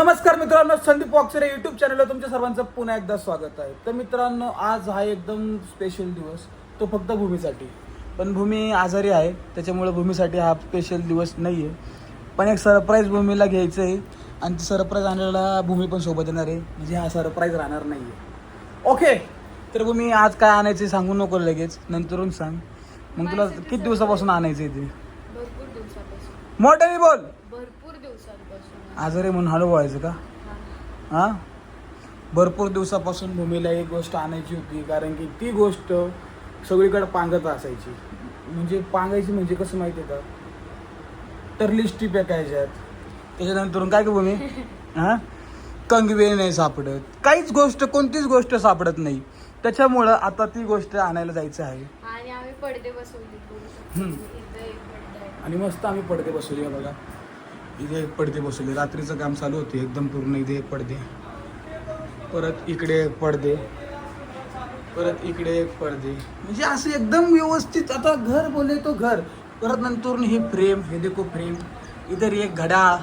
नमस्कार मित्रांनो Sandeep boxer YouTube चॅनलला तुमच्या सर्वांचं पुन्हा एकदा स्वागत आहे. तर मित्रांनो आज हा एकदम स्पेशल दिवस तो फक्त भूमीसाठी. पण भूमी आजारी आहे त्याच्यामुळे भूमीसाठी हा स्पेशल दिवस नाही आहे पण एक सरप्राईज भूमीला घ्यायचं आहे आणि ती सरप्राईज आणायला भूमी पण सोबत येणार आहे. म्हणजे हा सरप्राईज राहणार नाही आहे ओके तर भूमी आज काय आणायचं आहे सांगू नको लगेच नंतरून सांग. मग तुला किती दिवसापासून आणायचं? आहे ते? मोठ्याने बोल. आजारी म्हणून हळू व्हायचं का? हा. भरपूर दिवसापासून भूमीला एक गोष्ट आणायची होती कारण की ती गोष्ट सगळीकडे पांगत असायची. म्हणजे पांगायची म्हणजे कसं माहिती का? तर लिस्टी पेकायच्यात त्याच्यानंतर काय का भूमी? हा? कंगवे नाही सापडत. काहीच गोष्ट कोणतीच गोष्ट सापडत नाही. त्याच्यामुळं आता ती गोष्ट आणायला जायचं आहे. आणि आम्ही पडदे बसवले. आणि मस्त आम्ही पडदे बसवले बघा. इथे एक पडदे बसवले. रात्रीचं काम चालू होते. एकदम पूर्ण इथे एक पडदे. परत इकडे एक पडदे. परत इकडे एक पडदे. म्हणजे असं एकदम व्यवस्थित आता घर बोले तो घर. परत नंतर हे फ्रेम हे देखो फ्रेम. इधर एक घड्याळ.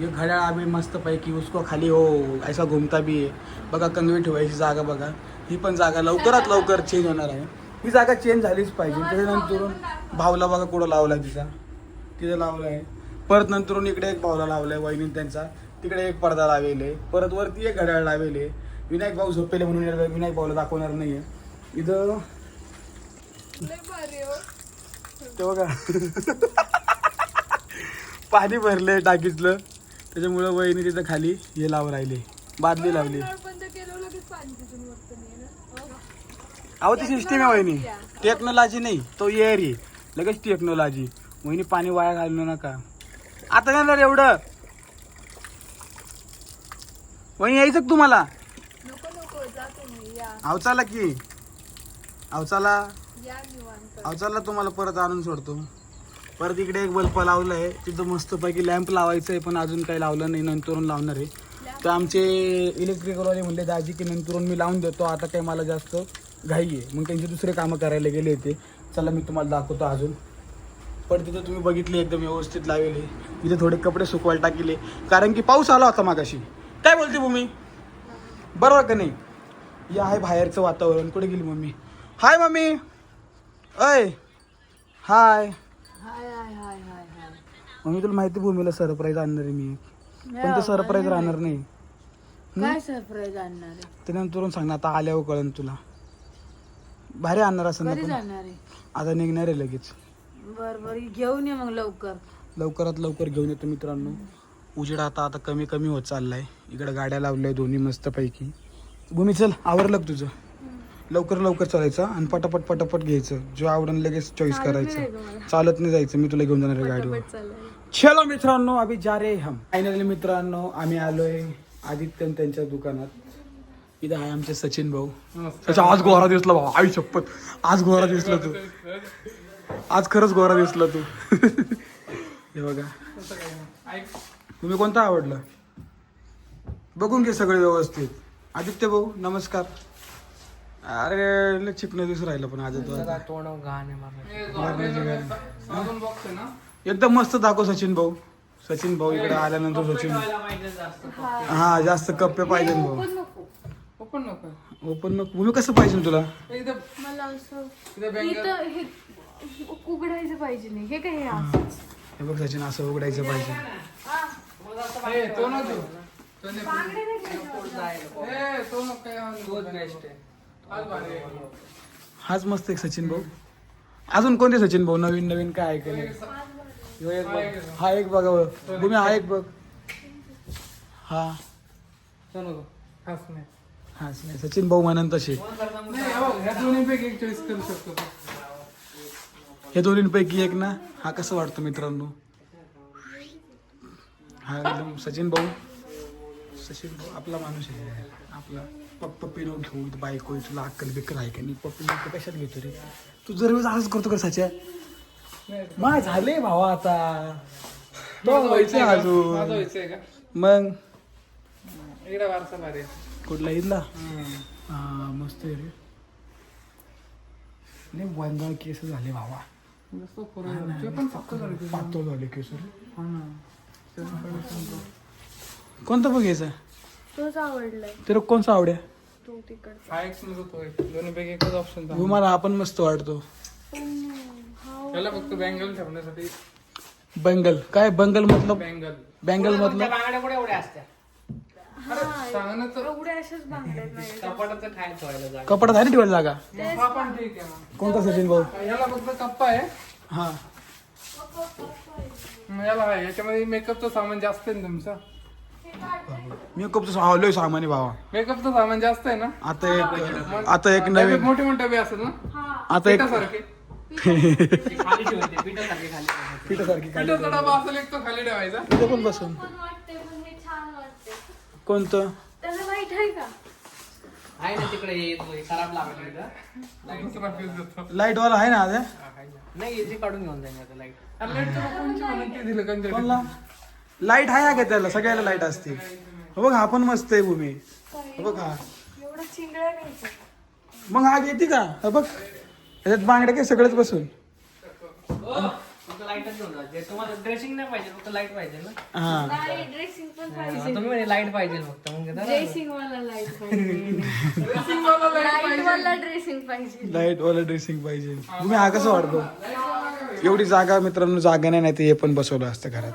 ये घड्याळ आम्ही मस्त पैकी उसको खाली हो ऐसा घुमता भी आहे. बघा कंगवी ठेवायची जागा बघा. ही पण जागा लवकरात लवकर चेंज होणार आहे. ही जागा चेंज झालीच पाहिजे. त्याच्यानंतर भावला बघा कुठं लावला तिचा. तिथं लावला आहे परत नंतरून इकडे एक भावला लावलाय वहिनी त्यांचा. तिकडे एक पडदा लावेले. परत वरती एक घड्याळ लावेले. विनायक भाऊ झोपेले म्हणून विनायक भाऊला दाखवणार नाहीये. इथं हो. ते बघा. पाणी भरले टाकीतलं त्याच्यामुळं वहिनी तिथं खाली हे लावून राहिले. बादली लावली. अहो ती सिस्टीम आहे वहिनी. टेक्नॉलॉजी नाही. तो एअर आहे. लगेच टेक्नॉलॉजी वहिनी पाणी वाया घालू नका. आता येणार एवढं. वहिनी यायचं का तुम्हाला? नको नको जा तुम्ही या. अवचाला की. अवचाला. या निवांत. अवचाला तुम्हाला परत आणून सोडतो. परत इकडे एक बल्ब लावलं आहे तिथं मस्तपैकी लॅम्प लावायचं आहे पण अजून काही लावलं नाही. नंतरून लावणार आहे. तर आमचे इलेक्ट्रिकलवाले म्हणले दाजी की नंतरून मी लावून देतो. आता काही मला जास्त घाई आहे. मग त्यांचे दुसरे कामं करायला गेले होते. चला मी तुम्हाला दाखवतो अजून. पण तिथं तुम्ही बघितले एकदम व्यवस्थित लावले. तिथे थोडे कपडे सुकवायला टाकले. कारण की पाऊस आला होता मागाशी. काय बोलते भूमी? बरोबर का नाही? हे आहे बाहेरचं वातावरण. कुठे गेली मम्मी? हाय मम्मी. अय हाय. हाय हाय हाय हाय हाय. मम्मी तुला माहिती भूमीला सरप्राईज आणणार आहे मी. पण ते सरप्राईज राहणार नाही. काय सरप्राईज आणणार ते नंतर सांग ना आता आल्यावर कळन तुला. भारी आणणार असं आता निघणार आहे लगेच. बर बर. घेऊन ये मग लवकर. लवकरात लवकर घेऊन येतो मित्रांनो. उजेड आता आता कमी कमी होत चाललाय. इकडे गाड्या लावल्या दोन्ही मस्तपैकी. भूमी चल. आवरलं तुझं? लवकर लवकर चालायचं आणि पटापट पटापट घ्यायचं. जो आवडून लगेच चॉईस करायचं. चालत नाही जायचं. मी तुला घेऊन जाणार आहे गाडीवर. चलो मित्रांनो अभि जा रे हम. फायनली मित्रांनो आम्ही आलोय आदित्य आणि त्यांच्या दुकानात. इथं आहे आमचे सचिन भाऊ. आज गोरा दिसला भाऊ आई शपथ. आज गोरा दिसला तू. आज खरंच गोरा दिसला तू. हे बघा. तुम्ही कोणता आवडला? बघून घे सगळे व्यवस्थित. आदित्य भाऊ नमस्कार. अरे लय चिकन दिसून राहिलं पण आदित्य एकदम मस्त दाखव सचिन भाऊ. सचिन भाऊ इकडे आल्यानंतर सचिन. हा जास्त कप्पे पाहिजे भाऊ. पण नको. ओपन नको. ओपन मग भूमी कसं पाहिजे तुला? हे उघडायचं पाहिजे नाही. हे काय हे. असंच? हे बघ सचिन असं उघडायचं पाहिजे. ए, तो नको तो. नको. ए, तो. नको काय आज भारी आहे. हाच मस्त एक सचिन भाऊ. अजून कोणते सचिन भाऊ? नवीन नवीन काय ऐकले ह्यो एक बघ. हा एक बघा. भूमी हा. एक बघ. हा. तो नको. हाच नाही. हाच नाही. सचिन भाऊ म्हणून तसे. नाही, हो, ह्या दोन्हीपैकी एक चॉईस करू शकतो तो. हे दोन्हीपैकी एक ना? हा कसं वाटतो मित्रांनो? हा एकदम सचिन भाऊ. सचिन भाऊ आपला माणूस आहे. आपला पप्पा पिनो घेऊ बायको तुला अक्कल बिक्कल आहे का नाही? पप्पी कशात घेतो रे? तू जर वेळेस असंच करतो का सच्या? नाही, मा झाले भावा आता. व्हायचंय? अजून. मग. कुठला? हम्म. हा मस्त आहे रे. नाही वंगाळ केस झाले भावा. ते पण फक्त झालं. पातळ हा ना. समजा. कोणता बघायचा तोच आवडलाय तर कोणचा आवड्या तो तिकडचा हा एक समजा तो एक दोन्ही पैकी एकच ऑप्शन मला हा पण मस्त वाटतो त्याला फक्त बँगल ठेवण्यासाठी बंगल काय बंगल मतलब बँगल बँगल मतलब बांगड्या कुठे एवढ्या असत्या सांगणं तर एवढे असेच बांगड्यात नाही कपाटाचं काय ठेवायला जागा? कपड्यात आहे ना ठेवायला जागा? हा पण ठीक आहे मग. कोणता सचिन भाऊ? याला फक्त कप्पा आहे. हा. मग याला आहे याच्यामध्ये मेकअपचं सामान जास्त आहे ना तुमचं? मेकअपचं आवलोय सामान्य भावा. मेकअपचं सामान जास्त आहे ना? आता एक आता एक डबे नवीन मोठे मोठे डबे असतात ना? आता एक पिठासारखे. खाली पिठासारखी खाली ठेवायची. पिठासारखी पिठाचा डबा असेल एक तो खाली ठेवायचा. तिथे पण बसून. पण वाटते पण हे छान वाटते कोणतं? त्याला वाईट आहे का? आहे ना तिकडे हे खराब लागलं इथं. लाइट वाला आहे ना हा, ना. नाही इथे काढून घेऊन जाईन आता लाइट. कोणला? आहे का त्याला? सगळ्याला लाइट असते. हो बघ हा पण मस्त आहे भूमी. हो बघ हा. एवढं चिंगळ्या घ्यायचं मग आग येते का? हो बघ. त्याच्यात बांगड्या काय सगळंच बसून. लाईटच घेऊन जा जे तुम्हाला ड्रेसिंग नाही पाहिजे फक्त लाइट पाहिजे ना. हा. नाही ड्रेसिंग पण हा, पाहिजे. तुम्ही म्हणे लाइट पाहिजे फक्त मग घेता ना. ड्रेसिंग वाला लाइट पाहिजे. Dressing वाला light लाइट वाला ड्रेसिंग पाहिजे. लाइट वाला ड्रेसिंग पाहिजे. तुम्ही हा कसं वाटतो एवढी जागा मित्रांनो जागा नाही नाही ते हे पण बसवलं असतं घरात.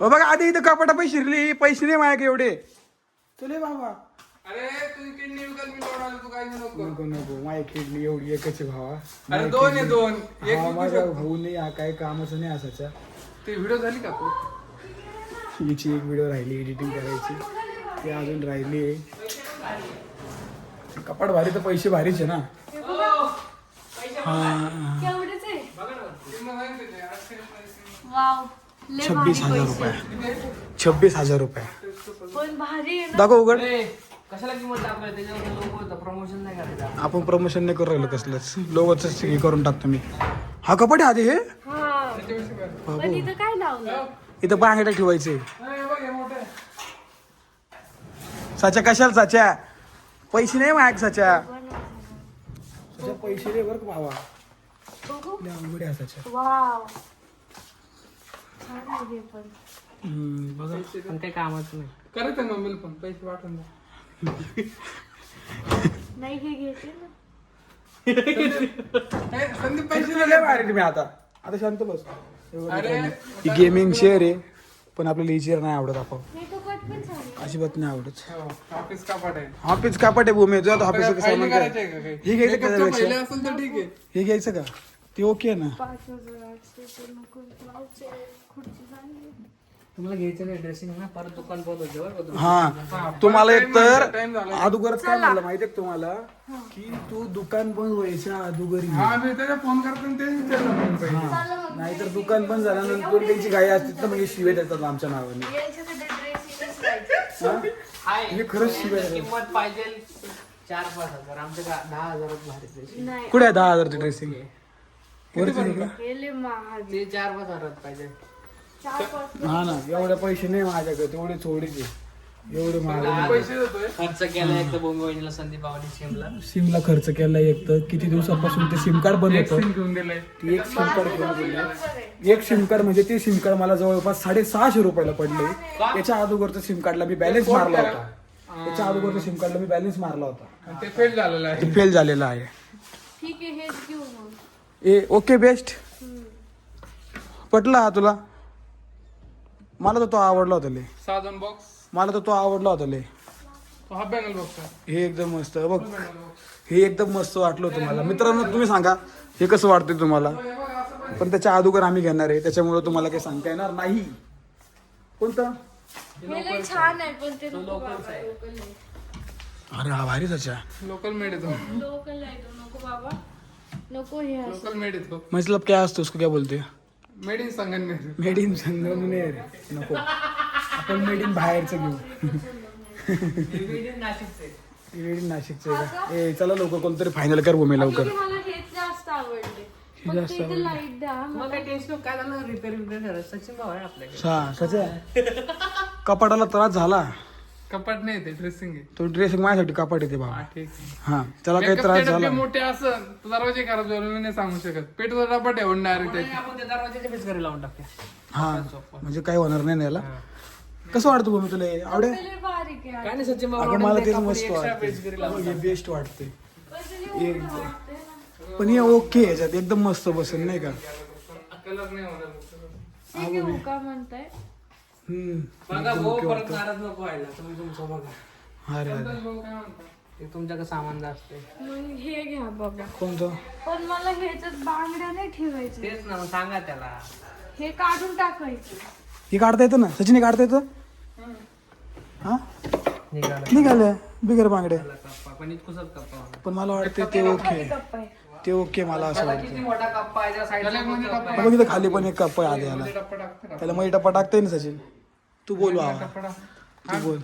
हो बघा आधी इथं कपाटा पैसे शिरली पैसे नाही माझ्या एवढे. तुले बाबा. अरे तू किडनी विकत मी लोड आलो तू काय म्हणू? नको नको. नको माझी किडनी एवढी एकच आहे भावा. अरे दोन आहे दोन. एक हा विकू माझा शकतो. भाऊ नाही हा काही कामाचं नाही असायचा. ते व्हिडिओ झाली का तू हिची एक व्हिडिओ राहिली एडिटिंग करायची. ती अजून राहिली आहे. कपाट भारी तर पैसे भारीच आहे ना. हा. केवढेच? आहे. वाव. लय छब्बीस भारी हजार पैसे. रुपये. छब्बीस हजार रुपये. पण भारी आहे ना. दाखव उघड. अरे, कशाला किंमत दाखवायला त्याच्यावर लोक होतं प्रमोशन नाही करायचं आपण प्रमोशन नाही करू राहिलो कसलंच लोवच हे करून टाकतो मी. हा आहे आधी हे? हा? पण इथं काय लावलं इथं बांगड्या ठेवायचे. हे. साच्या कशाला साच्या? पैसे नाही माग साच्या. साच्या पैसे दे बरं का भावा. बघू. लय अवघड आहे साच्या. वाव. छान आहे हे पण. हम्म, बघा. पण काही कामाचं नाही. करायचं ना मम्मीला पण पैसे वाटून द्या. नाही हे घेते ना. संदीप पैसे भारी तुम्ही आता. आता शांत बस. अरे. ही गेमिंग चेअर आहे पण आपल्याला ही चेअर नाही आवडत आपण. हे कपाट पण आहे. अजिबात नाही आवडत. हो, ऑफिस कापाट आहे. ऑफिस कापड आहे भूमी. ऑफिस फायली सामान काय करायची आहे का काही? हे घ्यायचं? पहिले असेल तर ठीक आहे. हे घ्यायचं का? ते ओके आहे ना? पाच हजार आठशे ते नको लावचे खुर्ची चांगली आहे. तुम्हाला घ्यायचं नाही ड्रेसिंग ना परत दुकान. हा तुम्हाला एक तर झाला. अगोदरच काय म्हणलं माहितीये का तुम्हाला की तू दुकान बंद व्हायच्या अगोदर. हा मी त्याला फोन करतो पहिले. नाहीतर दुकान बंद झाल्यानंतर त्यांची गाई असते तर म्हणजे शिवे देतात आमच्या नावाने हा? हे खरंच. किंमत पाहिजे चार पाच हजार आमच्या दहा हजारात भारी कुठे आहे दहा हजारची ड्रेसिंग वरती? हे. ते चार पाच हजारात पाहिजे हा ना एवढे पैसे नाही माझ्याकडे तेवढे थोडेच आहे एवढे महाग पैसे देतोय. खर्च केला एक तर बोंबे वहिनीला संदीप बाबांनी सिमला सिमला खर्च केला एक तर किती दिवसापासून ते सिम कार्ड बंद एक होतं? सिम घेऊन दिलंय. ती एक सिम कार्ड घेऊन एक सिम कार्ड म्हणजे ते सिम कार्ड मला जवळपास साडेसहाशे रुपयाला पडले. त्याच्या अगोदरचं सिम कार्डला मी बॅलन्स मारला होता. त्याच्या अगोदरच्या सिम कार्डला मी बॅलन्स मारला होता. ते फेल झालेलं आहे. फेल झालेला आहे. ठीक आहे घेऊ ए ओके बेस्ट पटला हा तुला? मला तर तो आवडला होता ले सहा दोन बॉक्स मला तर तो आवडला होता ले तो हा बँगल बॉक्स हे एकदम मस्त बघ. हे एकदम मस्त वाटलं होतं मला. मित्रांनो तुम्ही सांगा हे कसं वाटतंय तुम्हाला? पण त्याच्या अगोदर आम्ही घेणार आहे. त्याच्यामुळे तुम्हाला काही सांगता येणार नाही. कोणतं? हे लय छान आहे पण ते नको बाबा लोकल आहे अरे हा भारी त्याच्या लोकल मेड येतो लोकल आहे तो नको बाबा. नको हे असं. लोकल मेड येतो मतलब क्या असतो उसको क्या बोलते? Made in Sangamner made in Sangamner नको. आपण मेड इन बाहेरचं घेऊ. नाशिकचे. मेड इन नाशिकचं आहे का? ए चला लवकर कोणतरी फायनल कर भूमी लवकर. Actually मला हेच जास्त आवडले. हे जास्त फक्त इथे लाइट द्या मग काय टेन्शन काय झालं? रिपेअर रिपेअर झालं. सचिन भाऊ आहे आपल्याकडे. हा सच्या कपाटाला त्रास झाला. कपाट नाही ते ड्रेसिंग आहे. तो ड्रेस माझ्यासाठी कपाट येते बाबा. हा ठीक आहे. हा त्याला काही Makeup त्रास चे डबे झाला मोठे असं दरवाजे खराब झाले मी नाही सांगू शकत. पेटचा डबा ठेवून डायरेक्ट नाही, आपण त्या दरवाजाच्या पीस घरी लावून टाकूया. हा म्हणजे काही होणार नाही ना याला. कसं वाटतं भूमी तुला हे? आवडेल लय बारीक आहे. काय नाही सचिन अगं मला तेच मस्त वाटतं हे बेस्ट वाटते पण हे ओके याच्यात एकदम मस्त बसेल नाही का? कलर नाही होणार. हे घेऊ का म्हणताय? बघा भाऊ परत नाराज नको व्हायला. तुम्ही तुमचं बघा. अरे ते तुमच्याकडे सामान जास्त आहे. मग हे घ्या बघा. कोणतं? पण मला ह्याच्यात बांगड्या नाही ठेवायच्या. तेच ना मग सांगा त्याला. हे काढून टाकायचं. हे काढता येतं ना? सचिन हे काढता येतं? हा? निघाला. निघालं. बिगर बांगडे कप्पा. पण इतकुसच कप्पा होणार. पण मला वाटतं ते ओके कप्पा आहे. ते ओके मला असं वाटतं किती मोठा कप्पा आहे? बघ इथं खाली पण एक कप्पा आले. याला का त्याला मग टप्पा टाकता येईल ना सचिन. तू बोल बाबा. टाक. तू बोल.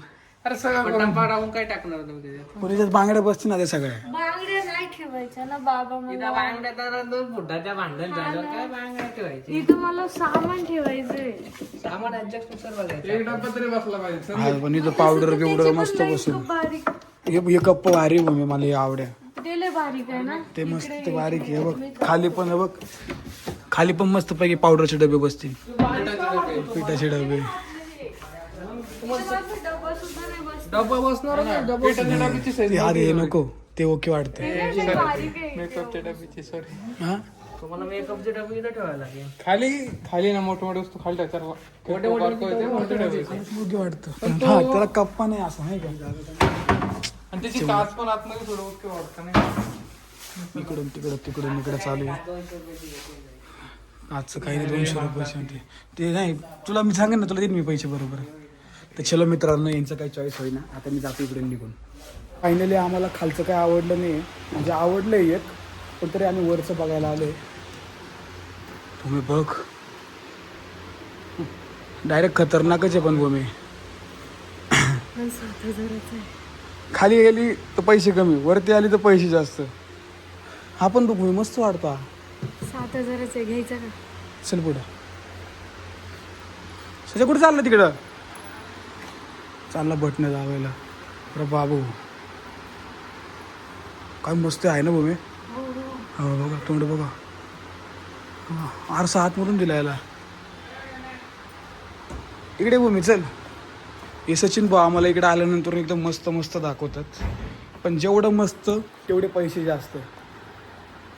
अरे सगळं टप्पा टाकून काय टाकणार तुम्ही याच्यात बांगड्या बसतील ना ते सगळ्या. बांगड्या नाही ठेवायच्या ना बाबा तिथं मला बांगड्या तर दोन फुटाच्या भांडण झाल्यावर काय बांगड्या ठेवायची इथं मला सामान ठेवायचंय. सामान ऍडजस्टनुसार बघायचं एक डब्बा तरी बसला पाहिजे. पण इथं पावडर बिवडर मस्त बसून हे कप्प भारी मला हे आवड्या. ते लय बारीक आहे ना? ते मस्त बारीक आहे बघ. खाली पण बघ. खाली पण मस्त पैकी पावडरचे डबे बसतील. पिठाचे डबे. डब्बा बसणार अरे हे नको. ते ओके वाटते मेकअपच्या डब्याची सॉरी हा? तुम्हाला मेकअपचे डबे इथं ठेवायला लागेल. खाली? खाली ना मोठे मोठे वस्तू खाली टाकतात मोठे मोठे मोठे डबे ओके वाटतं. हा त्याला कप्पा नाही असं नाही का? आणि त्याची काच पण आतमध्ये थोडं ओके वाटतं नाही इकडून तिकडं तिकडून इकडं चालू आहे. आजचं काही नाही दोनशे रुपये शांती ते नाही तुला मी सांगेन ना तुला देईन मी पैसे बरोबर. तर चलो मित्रांनो यांचं काही चॉईस होईना. आता मी जातो इकडे निघून. फायनली आम्हाला खालचं काही आवडलं नाही. म्हणजे आवडलं एक पण तरी आम्ही वरचं बघायला आलोय. तुम्ही बघ. डायरेक्ट खतरनाकच आहे पण भूमी. खाली गेली तर पैसे कमी वरती आली तर पैसे जास्त. हा पण भूमी मस्त वाटतो हा. सात हजाराचं घ्यायचं का? चल पुढं. सध्या कुठं चाललं तिकडं? चालला बटणं दाबायला अरे बाबू. काय मस्त आहे ना भूमी? हो हो. हो बघा तोंड बघा. आरसा आतमधून दिला याला इकडे भूमी चल. हे सचिन भाऊ आम्हाला इकडे आल्यानंतर एकदम मस्त मस्त दाखवतात. पण जेवढं मस्त तेवढे पैसे जास्त.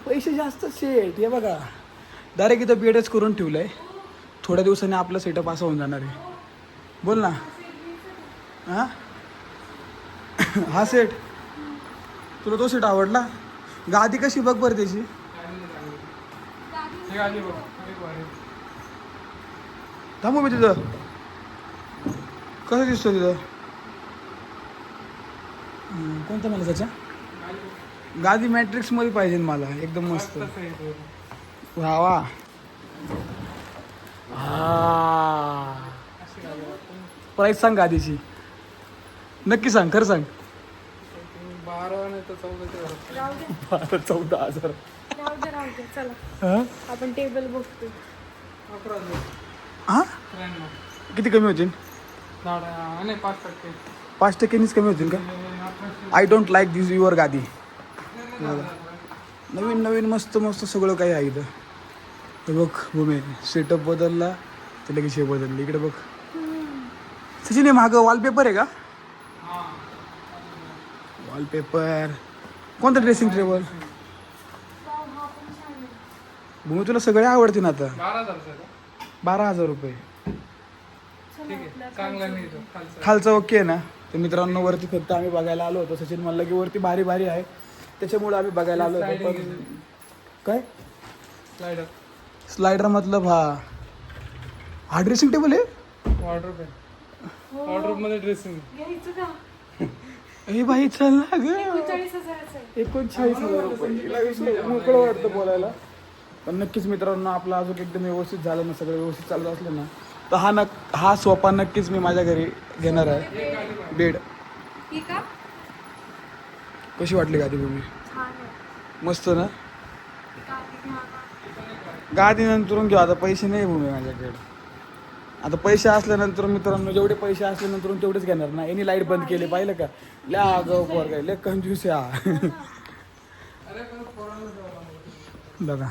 पैसे जास्त सेट हे बघा. डायरेक्ट इथं बेडच करून ठेवलं आहे थोड्या दिवसांनी आपलं सेटअप असं होऊन जाणार आहे. बोल ना. हा? हा सेट तुला तो सेट आवडला? गादी कशी बघ बरं त्याची. थांबू हो मी तिथं. कसं दिसतो तिथं? कोणतं मला त्याच्या गादी मॅट्रिक्समध्ये पाहिजे मला एकदम मस्त? वा वा प्राईस सांग गादीची. नक्की सांग खरं सांग. बारा नाही तर चौदा बारा हजार. हा? आपण टेबल बघतो हा? किती कमी होतील? पाच टक्के. पाच टक्क्यांनीच कमी होतील का? I don't like this your गादी. नवीन नवीन मस्त मस्त सगळं काही आहे इथं. हे बघ भूमी सेटअप बदलला तर लगेच हे बदललं. इकडे बघ. सचिन हे मागं वॉलपेपर आहे का? वॉलपेपर कोणतं ड्रेसिंग टेबल भूमी तुला सगळे आता? हजारचं आहे का? बारा हजार रुपये ठीक आहे चांगला नाही तो खालचा. खालचं. ओके आहे ना? तर मित्रांनो वरती फक्त आम्ही बघायला आलो होतो सचिन म्हणलं की वरती भारी भारी आहे. त्याच्यामुळे आम्ही बघायला आलो होतो पण काय? स्लायडर स्लायडर मतलब हा. हा ड्रेसिंग टेबल आहे? वॉर्डरोब आहे. वॉर्डरोबमध्ये ड्रेसिंग हे बाई चल ना ग. एकोणचाळीस हजार. रुपये मोकळं वाटतं बोलायला. पण नक्कीच मित्रांनो आपलं अजून एकदम व्यवस्थित झालं ना सगळं व्यवस्थित चालत असलं ना तर हा नक हा सोफा नक्कीच मी माझ्या घरी घेणार आहे. बेड. कशी वाटली गादी भूमी छान आहे. मस्त ना? गादी घ्या ना. गादी नंतर घेऊ. आता पैसे नाही भूमी माझ्याकडे. आता पैसे असल्यानंतर मित्रांनो जेवढे पैसे असल्यानंतर तेवढेच घेणार ना. यांनी लाइट बंद केले पाहिलं का? ल्या अगं पोर काय लय कंजूस आहे हा. बघा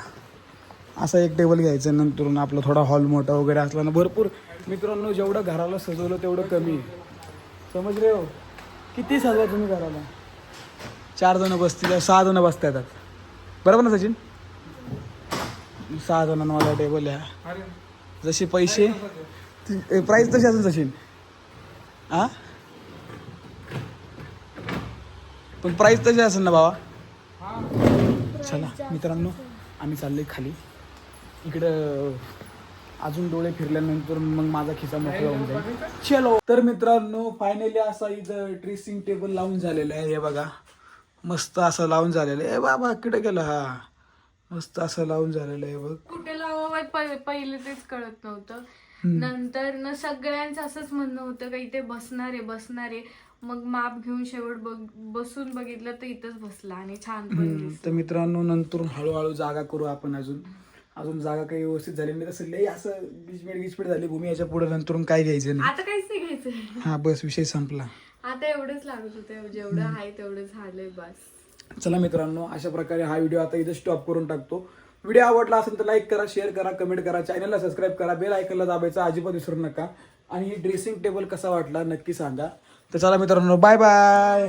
असा एक टेबल घ्यायचा नंतर आपला थोडा हॉल मोठा वगैरे असला ना भरपूर. मित्रांनो जेवढं घराला सजवलं तेवढं कमी आहे. समज रे हो? किती सजवा तुम्ही घराला? चार जण बसतील सहा जण बसता येतात बरोबर ना सचिन? सहा जणांना टेबल आहे. जसे पैसे प्राईस तशी असेल सचिन. हा पण प्राईस तशी असेल ना बाबा चला मित्रांनो आम्ही चाललोय खाली. इकडं अजून डोळे फिरल्यानंतर मग माझा खिसा मोकळा होऊन जाईल. चलो. तर मित्रांनो फायनली असा इथं ड्रेसिंग टेबल लावून झालेलं आहे. हे बघा. मस्त असं लावून झालेलं आहे. बाबा इकडे गेला हा? मस्त असं लावून झालेलं आहे बघ. कुठे लावावं पहि- पहिले तेच कळत नव्हतं. नंतर न सगळ्यांचं असंच म्हणणं होतं का इथे बसणार आहे बसणार आहे. मग माप घेऊन शेवट बघ बसून बघितलं तर इथंच बसला आणि छान. तर मित्रांनो नंतर हळूहळू जागा करू आपण अजून. अजून जागा काही व्यवस्थित झाली. नाही तसं लई असं गिचमिट गिचमिट झाली. भूमी याच्यापुढे नंतर काय घ्यायचं नाही. आता काहीच नाही घ्यायचं. हा बस विषय संपला. आता एवढंच लागत होतं. जेवढं आहे तेवढं झालंय बस. चला मित्रांनो अशा प्रकारे हा व्हिडिओ आता इथे स्टॉप करून टाकतो. व्हिडिओ आवडला असेल तर लाईक करा शेअर करा कमेंट करा. चॅनलला सबस्क्राईब करा. बेल आयकनला दाबायचा अजिबात विसरू नका. आणि ड्रेसिंग टेबल कसा वाटला नक्की सांगा. तर चला मित्रांनो बाय बाय